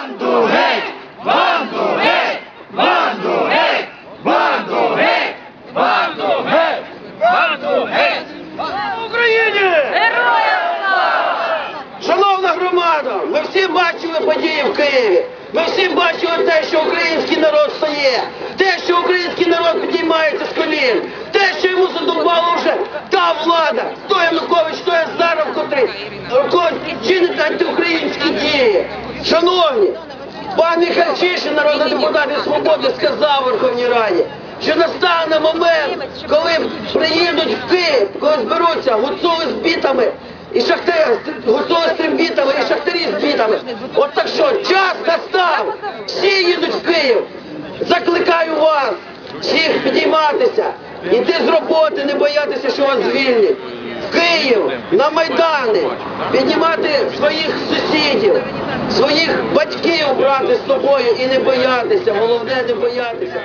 Банду геть! Банду геть! Банду геть! Банду геть! Банду геть! Банду геть! Україні! Героям слава! Шановна громада, ми всі бачили події в Києві. Ми всі бачили те, що український народ стає, пан Міхальчишин, народний депутат від свободи, сказав Верховній Раді, що настане момент, коли приїдуть в Київ, коли зберуться гуцули з бітами і шахтарі, гуцули з трембітами і шахтарі з бітами. От так що, час настав, всі їдуть в Київ. Закликаю вас всіх підійматися, іти з роботи, не боятися, що вас звільнять. Київ, на Майдани, піднімати своїх сусідів, своїх батьків брати з собою і не боятися, головне не боятися.